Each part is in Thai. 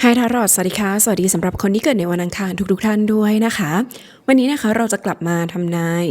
ไฮทารอดสวัสดีค่ะ สวัสดีสำหรับคนที่เกิดในวันอังคารทุกๆท่านด้วยนะคะ วันนี้นะคะเราจะกลับมาทำนาย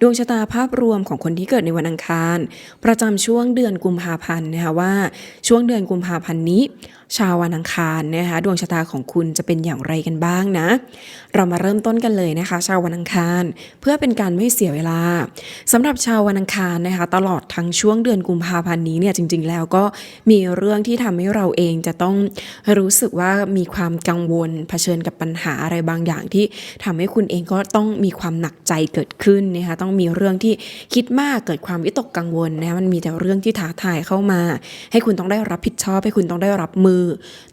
ดวงชะตาภาพรวมของคนที่เกิดในวันอังคาร ประจำช่วงเดือนกุมภาพันธ์นะคะว่าช่วงเดือนกุมภาพันธ์นี้ ชาววันอังคารนะคะดวงชะตาของคุณจะเป็นอย่างไรกันบ้างนะ เรามาเริ่มต้นกันเลยนะคะ ชาววันอังคาร เพื่อเป็นการไม่เสียเวลาสำหรับชาววันอังคารนะคะ ตลอดทั้งช่วงเดือนกุมภาพันธ์นี้เนี่ยจริง ๆ แล้วก็มีเรื่องที่ทำให้เราเองจะต้องรู้สึกว่ามีความกังวลเผชิญกับปัญหาอะไรบางอย่างที่ทำให้คุณเองก็ต้องมีความหนักใจเกิดขึ้นนะคะต้องมีเรื่องที่คิดมากเกิดความวิตกกังวลนะคะมันมีแต่เรื่องที่ท้าทายเข้ามา ให้คุณต้องได้รับผิดชอบ ให้คุณต้องได้รับมือ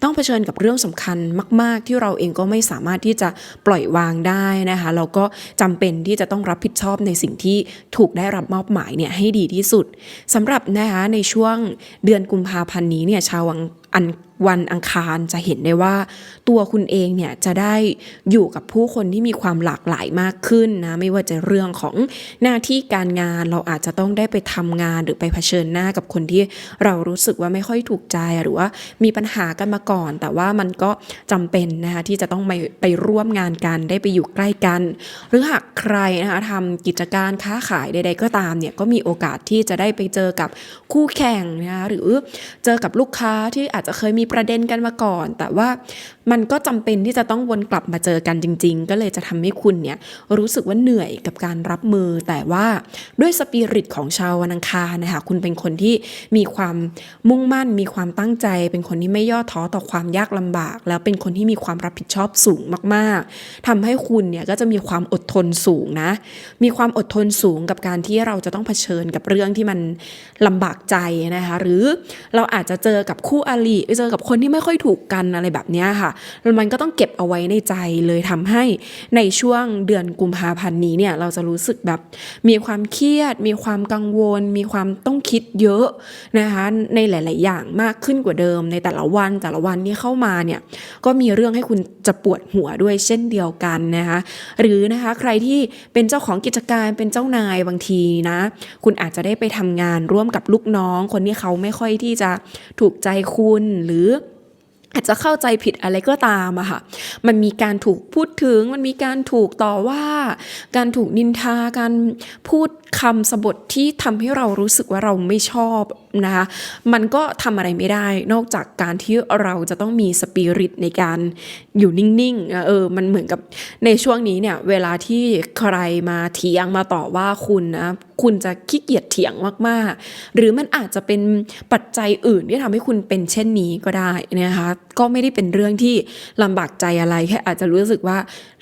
ต้องเผชิญกับเรื่องสำคัญมาก ๆ ที่เราเองก็ไม่สามารถที่จะปล่อยวางได้นะคะเราก็จำเป็นที่จะต้องรับผิดชอบในสิ่งที่ถูกได้รับมอบหมายเนี่ยให้ดีที่สุดสำหรับนะคะในช่วงเดือนกุมภาพันธ์นี้เนี่ยชาววังอัน วันอังคารจะเห็นได้ว่า ตัวคุณเองเนี่ยจะได้อยู่กับผู้คนที่มีความหลากหลายมากขึ้นนะไม่ว่าจะเรื่องของหน้าที่การงานเราอาจจะต้องได้ไปทำงานหรือไปเผชิญหน้ากับคนที่เรารู้สึกว่าไม่ค่อยถูกใจหรือว่ามีปัญหากันมาก่อน แต่ว่ามันก็จำเป็นนะคะที่จะต้องไปไปร่วมงานกันได้ไปอยู่ใกล้กัน หรือหากใครนะคะทำกิจการค้าขายใด ๆ ก็ตามเนี่ยก็มีโอกาสที่จะได้ไปเจอกับคู่แข่งนะคะหรือเจอกับลูกค้าที่อาจจะเคยมีประเด็นกันมาก่อน แต่ว่ามันก็จำเป็นที่จะต้องวนกลับมาเจอกันจริง ๆ ก็เลยจะทำให้คุณเนี่ยรู้สึกว่าเหนื่อยกับการรับมือ แต่ว่าด้วยสปิริตของชาววันอังคารนะคะคุณเป็นคนที่มีความมุ่งมั่น มีความตั้งใจ เป็นคนที่ไม่ย่อท้อต่อความยากลำบาก แล้วเป็นคนที่มีความรับผิดชอบสูงมากๆทำให้คุณเนี่ยก็จะมีความอดทนสูงนะ มีความอดทนสูงกับการที่เราจะต้องเผชิญกับเรื่องที่มันลำบากใจนะคะหรือเราอาจจะเจอกับคู่อริเจอกับคนที่ไม่ค่อยถูกกันอะไรแบบนี้ค่ะแล้วมันก็ต้องเก็บเอาไว้ในใจเลยทำให้ในช่วงเดือนกุมภาพันธ์นี้เนี่ยเราจะรู้สึกแบบมีความเครียด มีความกังวล มีความต้องคิดเยอะนะคะในหลาย ๆ อย่างมากขึ้นกว่าเดิม ในแต่ละวันแต่ละวันที่เข้ามาเนี่ยก็มีเรื่องให้คุณจะปวดหัวด้วยเช่นเดียวกันนะคะหรือนะคะใครที่เป็นเจ้าของกิจการเป็นเจ้านายบางทีนะ คุณอาจจะได้ไปทำงานร่วมกับลูกน้อง คนที่เขาไม่ค่อยที่จะถูกใจคุณหรืออาจจะเข้าใจผิดอะไรก็ตามอะค่ะ มันมีการถูกพูดถึง มันมีการถูกต่อว่า การถูกนินทา การพูดคำสบทที่ทำให้เรารู้สึกว่าเราไม่ชอบนะคะมันก็ทำอะไรไม่ได้ นอกจากการที่เราจะต้องมีสปิริตในการอยู่นิ่งๆเออมันเหมือนกับในช่วงนี้เนี่ยเวลาที่ใครมาเถียงมาต่อว่าคุณนะคุณจะขี้เกียจเถียงมากๆ หรือมันอาจจะเป็นปัจจัยอื่นที่ทำให้คุณเป็นเช่นนี้ก็ได้นะคะ ก็ไม่ได้เป็นเรื่องที่ลำบากใจอะไรแค่อาจจะรู้สึกว่า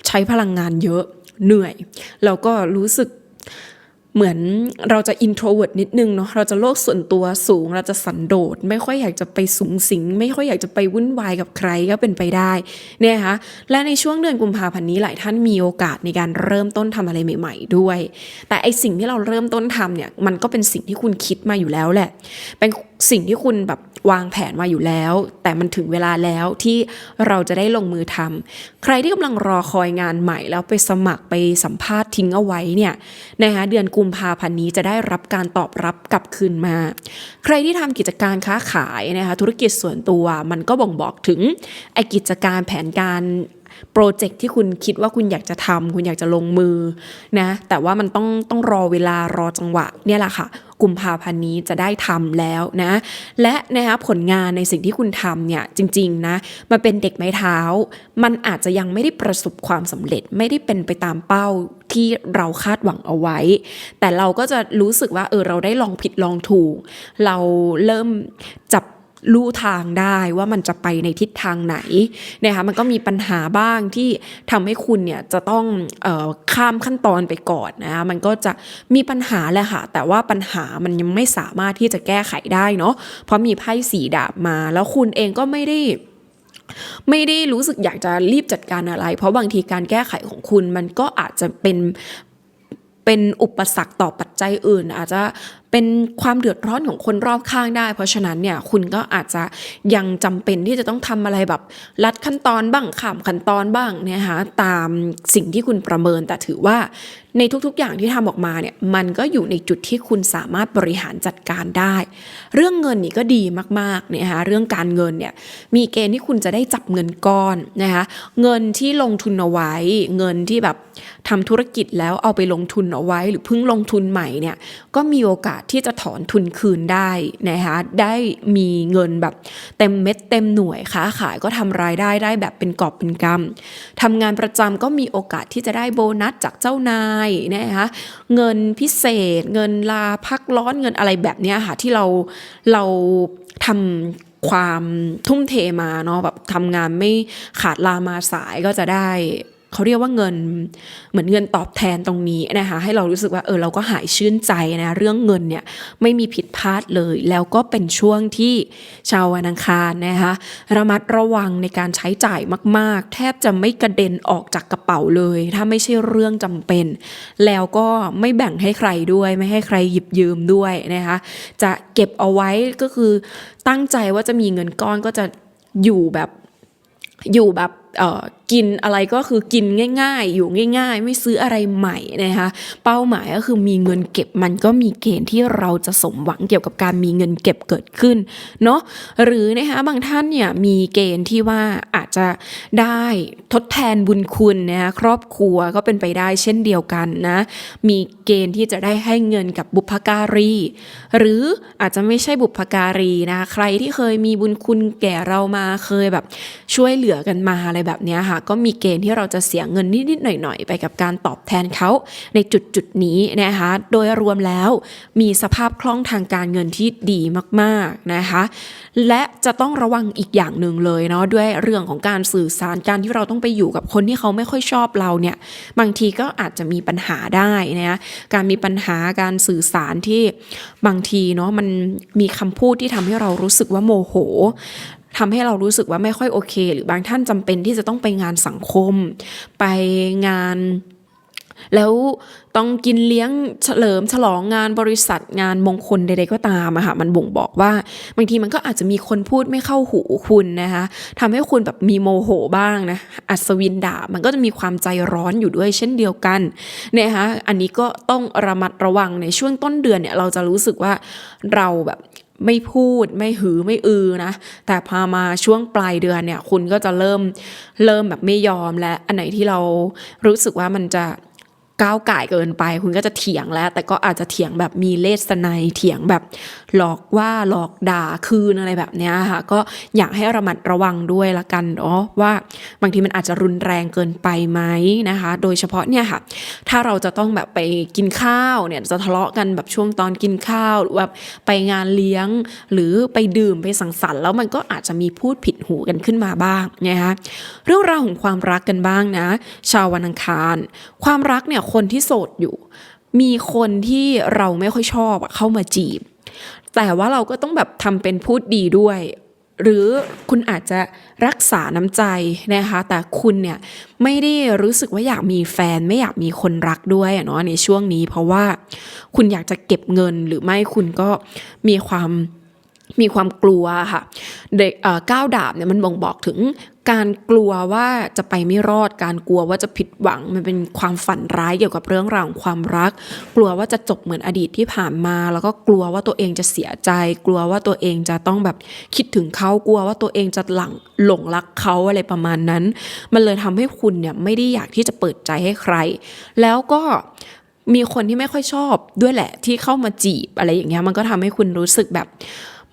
ใช้พลังงานเยอะเหนื่อย แล้วก็รู้สึก เหมือนเราจะ introvert นิดนึงเนาะเราจะโลกส่วนตัวสูง เราจะสันโดษไม่ค่อยอยากจะไปสูงสิง ไม่ค่อยอยากจะไปวุ่นวายกับใครก็เป็นไปได้เนี่ยนะคะและในช่วงเดือนกุมภาพันธ์นี้หลายท่านมีโอกาสในการเริ่มต้นทำอะไรใหม่ ๆ ด้วย แต่ไอสิ่งที่เราเริ่มต้นทำเนี่ยมันก็เป็นสิ่งที่คุณคิดมาอยู่แล้วแหละเป็น สิ่งที่คุณแบบวางแผนมาอยู่แล้ว แต่มันถึงเวลาแล้วที่เราจะได้ลงมือทำใครที่กำลังรอคอยงานใหม่แล้วไปสมัครไปสัมภาษณ์ทิ้งเอาไว้เนี่ยนะคะเดือนกุมภาพันธ์นี้จะได้รับการตอบรับกลับคืนมา ใครที่ทำกิจการค้าขายนะคะธุรกิจส่วนตัวมันก็บ่งบอกถึงไอกิจการแผนการ โปรเจกต์ที่คุณคิดว่าคุณอยากจะทำคุณอยากจะลงมือนะแต่ว่ามันต้องต้องรอเวลารอจังหวะเนี่ยแหละค่ะกุมภาพันธ์นี้จะได้ทำแล้วนะ และนะคะผลงานในสิ่งที่คุณทำเนี่ยจริงๆนะมันเป็นเด็กไม้เท้า มันอาจจะยังไม่ได้ประสบความสำเร็จไม่ได้เป็นไปตามเป้าที่เราคาดหวังเอาไว้ แต่เราก็จะรู้สึกว่าเออเราได้ลองผิดลองถูก เราเริ่มจับ รู้ทางได้ว่ามันจะไปในทิศทางไหนนะคะมันก็มีปัญหาบ้างที่ทำให้คุณเนี่ยจะต้องออข้ามขั้นตอนไปก่อนนะคะมันก็จะมีปัญหาแหละค่ะ แต่ว่าปัญหามันยังไม่สามารถที่จะแก้ไขได้เนาะเพราะมีไพ่สีดาบมา แล้วคุณเองก็ไม่ได้ไม่ได้รู้สึกอยากจะรีบจัดการอะไร เพราะบางทีการแก้ไขของคุณมันก็อาจจะเป็นเป็นอุปสรรคต่อปัจจัยอื่น อาจจะเป็นความเดือดร้อนของคนรอบข้างได้ เพราะฉะนั้นเนี่ยคุณก็อาจจะยังจำเป็นที่จะต้องทำอะไรแบบลัดขั้นตอนบ้างข้ามขั้นตอนบ้างเนี่ยนะคะตามสิ่งที่คุณประเมินแต่ถือว่าในทุกๆอย่างที่ทำออกมาเนี่ยมันก็อยู่ในจุดที่คุณสามารถบริหารจัดการได้ เรื่องเงินนี่ก็ดีมากๆนะคะเรื่องการเงินเนี่ยมีเกณฑ์ที่คุณจะได้จับเงินก้อนนะคะเงินที่ลงทุนเอาไว้ เงินที่แบบทำธุรกิจแล้วเอาไปลงทุนเอาไว้ หรือเพิ่งลงทุนใหม่เนี่ยก็มีโอกาสาสที่จะถอนทุนคืนได้นะคะได้มีเงินแบบเต็มเม็ดเต็มหน่วยค้าขายก็ทำรายได้ได้แบบเป็นกอบเป็นกำทำงานประจำก็มีโอกาสที่จะได้โบนัสจากเจ้านายนะคะเงินพิเศษ เงินลาพักร้อนเงินอะไรแบบนี้ค่ะที่เราเราทำความทุ่มเทมาเนาะแบบทำงานไม่ขาดลามาสายก็จะได้ เขาเรียกว่าเงินเหมือนเงินตอบแทนตรงนี้นะคะให้เรารู้สึกว่าเออเราก็หายชื่นใจนะเรื่องเงินเนี่ยไม่มีผิดพลาดเลย แล้วก็เป็นช่วงที่ชาววันอังคารนะคะระมัดระวังในการใช้จ่ายมาก ๆ แทบจะไม่กระเด็นออกจากกระเป๋าเลย ถ้าไม่ใช่เรื่องจำเป็น แล้วก็ไม่แบ่งให้ใครด้วยไม่ให้ใครหยิบยืมด้วยนะคะจะเก็บเอาไว้ก็คือตั้งใจว่าจะมีเงินก้อนก็จะอยู่แบบอยู่แบบเออ กินอะไรก็คือกินง่าย ๆ อยู่ง่าย ๆ ไม่ซื้ออะไรใหม่นะคะเป้าหมายก็คือมีเงินเก็บมันก็มีเกณฑ์ที่เราจะสมหวังเกี่ยวกับการมีเงินเก็บเกิดขึ้นเนาะหรือนะคะบางท่านเนี่ยมีเกณฑ์ที่ว่าอาจจะได้ทดแทนบุญคุณนะคะครอบครัวก็เป็นไปได้เช่นเดียวกันนะมีเกณฑ์ที่จะได้ให้เงินกับบุพการี หรืออาจจะไม่ใช่บุพการีนะใครที่เคยมีบุญคุณแก่เรามาเคยแบบช่วยเหลือกันมาอะไรแบบนี้ค่ะก็มีเกณฑ์ที่เราจะเสียเงินนิดๆหน่อยๆ ไปกับการตอบแทนเขาในจุดจุดๆนี้นะคะ โดยรวมแล้วมีสภาพคล่องทางการเงินที่ดีมากๆนะคะ และจะต้องระวังอีกอย่างหนึ่งเลยเนาะด้วยเรื่องของการสื่อสารการที่เราต้องไปอยู่กับคนที่เขาไม่ค่อยชอบเราเนี่ยบางทีก็อาจจะมีปัญหาได้นะการมีปัญหาการสื่อสารที่บางทีเนาะมันมีคำพูดที่ทำให้เรารู้สึกว่าโมโห ทำให้เรารู้สึกว่าไม่ค่อยโอเค หรือบางท่านจำเป็นที่จะต้องไปงานสังคม ไปงาน แล้วต้องกินเลี้ยงเฉลิมฉลองงานบริษัทงานมงคลใดๆก็ตามอะค่ะมันบ่งบอกว่าบางทีมันก็อาจจะมีคนพูดไม่เข้าหูคุณนะคะทำให้คุณแบบมีโมโหบ้างนะอัศวินดาบมันก็จะมีความใจร้อนอยู่ด้วยเช่นเดียวกันนะคะอันนี้ก็ต้องระมัดระวังในช่วงต้นเดือนเนี่ยเราจะรู้สึกว่าเราแบบ ไม่พูดไม่หือไม่อือนะ แต่พามาช่วงปลายเดือนเนี่ย คุณก็จะเริ่มเริ่มแบบไม่ยอมและอันไหนที่เรารู้สึกว่ามันจะ ก้าวไก่เกินไป คุณก็จะเถียงแล้ว แต่ก็อาจจะเถียงแบบมีเลสไนยเถียงแบบหลอกว่าหลอกด่าคืนอะไรแบบเนี้ยค่ะ ก็อยากให้ระมัดระวังด้วยละกันเนาะว่าบางทีมันอาจจะรุนแรงเกินไปไหมนะคะ โดยเฉพาะเนี่ยค่ะ ถ้าเราจะต้องแบบไปกินข้าวเนี่ยจะทะเลาะกันแบบช่วงตอนกินข้าวหรือแบบไปงานเลี้ยง หรือไปดื่มไปสังสรรค์แล้วมันก็อาจจะมีพูดผิดหูกันขึ้นมาบ้างนะคะเรื่องราวของความรักกันบ้างนะ ชาววันอังคาร ความรักเนี่ยคนที่โสดอยู่ มีคนที่เราไม่ค่อยชอบเข้ามาจีบ แต่ว่าเราก็ต้องแบบทำเป็นพูดดีด้วย หรือคุณอาจจะรักษาน้ำใจนะคะ แต่คุณเนี่ยไม่ได้รู้สึกว่าอยากมีแฟน ไม่อยากมีคนรักด้วยเนาะในช่วงนี้ เพราะว่าคุณอยากจะเก็บเงินหรือไม่คุณก็มีความ มีความกลัวค่ะ เด็กก้าวดาบเนี่ยมันบ่งบอกถึงการกลัวว่าจะไปไม่รอด การกลัวว่าจะผิดหวัง มันเป็นความฝันร้ายเกี่ยวกับเรื่องราวของความรัก กลัวว่าจะจบเหมือนอดีตที่ผ่านมา แล้วก็กลัวว่าตัวเองจะเสียใจ กลัวว่าตัวเองจะต้องแบบคิดถึงเขากลัวว่าตัวเองจะหลังหลงรักเขาอะไรประมาณนั้น มันเลยทำให้คุณเนี่ยไม่ได้อยากที่จะเปิดใจให้ใคร แล้วก็มีคนที่ไม่ค่อยชอบด้วยแหละที่เข้ามาจีบอะไรอย่างเงี้ยมันก็ทำให้คุณรู้สึกแบบ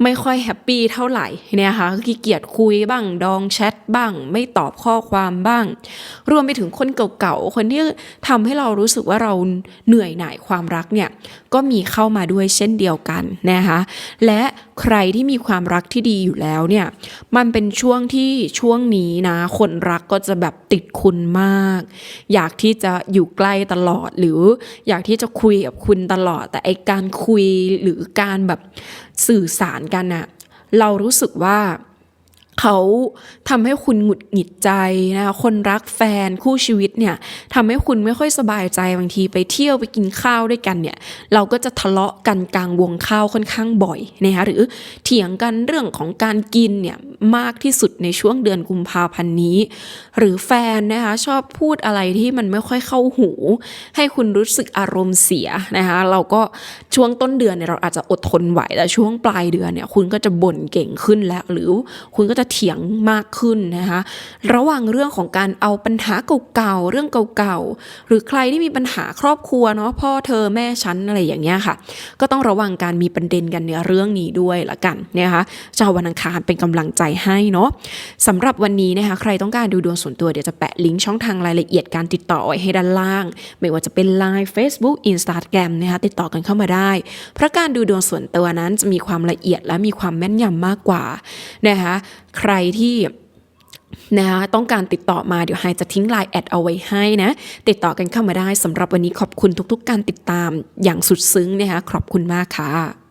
ไม่ค่อยแฮปปี้เท่าไหร่เนี่ยค่ะขี้เกียจคุยบ้าง ดองแชทบ้าง ไม่ตอบข้อความบ้าง รวมไปถึงคนเก่าๆ คนที่ทำให้เรารู้สึกว่าเราเหนื่อยหน่ายความรักเนี่ย ก็มีเข้ามาด้วยเช่นเดียวกันนะคะและใครที่มีความรักที่ดีอยู่แล้วเนี่ยมันเป็นช่วงที่ช่วงนี้นะคนรักก็จะแบบติดคุณมาก อยากที่จะอยู่ใกล้ตลอดหรืออยากที่จะคุยกับคุณตลอด แต่ไอการคุยหรือการแบบสื่อสารกันอะเรารู้สึกว่า เขาทำให้คุณหงุดหงิดใจนะคะคนรักแฟนคู่ชีวิตเนี่ยทำให้คุณไม่ค่อยสบายใจบางทีไปเที่ยวไปกินข้าวด้วยกันเนี่ยเราก็จะทะเลาะกันกลางวงข้าวค่อนข้างบ่อยนะคะหรือเถียงกันเรื่องของการกินเนี่ยมากที่สุดในช่วงเดือนกุมภาพันธ์นี้ หรือแฟนนะคะชอบพูดอะไรที่มันไม่ค่อยเข้าหู ให้คุณรู้สึกอารมณ์เสียนะคะเราก็ช่วงต้นเดือนเนี่ยเราอาจจะอดทนไหวแต่ช่วงปลายเดือนเนี่ยคุณก็จะบ่นเก่งขึ้นแล้วหรือคุณก็จะเถียงมากขึ้นนะคะ ระหว่างเรื่องของการเอาปัญหาเก่าๆ เรื่องเก่าๆ หรือใครที่มีปัญหาครอบครัวเนาะพ่อเธอแม่ฉันอะไรอย่างเงี้ยค่ะ ก็ต้องระวังการมีประเด็นกันในเรื่องนี้ด้วยละกันนะคะชาววันอังคารเป็นกำลังใจให้เนาะสำหรับวันนี้นะคะใครต้องการดูดวงส่วนตัวเดี๋ยวจะแปะลิงก์ช่องทางรายละเอียดการติดต่อไว้ให้ด้านล่าง ไม่ว่าจะเป็น Line Facebook Instagram นะคะติดต่อกันเข้ามาได้ เพราะการดูดวงส่วนตัวนั้นจะมีความละเอียดและมีความแม่นยำมากกว่านะคะใครที่นะคะต้องการติดต่อมาเดี๋ยวไฮจะทิ้งไลน์แอดเอาไว้ให้นะ ติดต่อกันเข้ามาได้สำหรับวันนี้ขอบคุณทุกๆ การติดตามอย่างสุดซึ้งนะคะขอบคุณมากค่ะ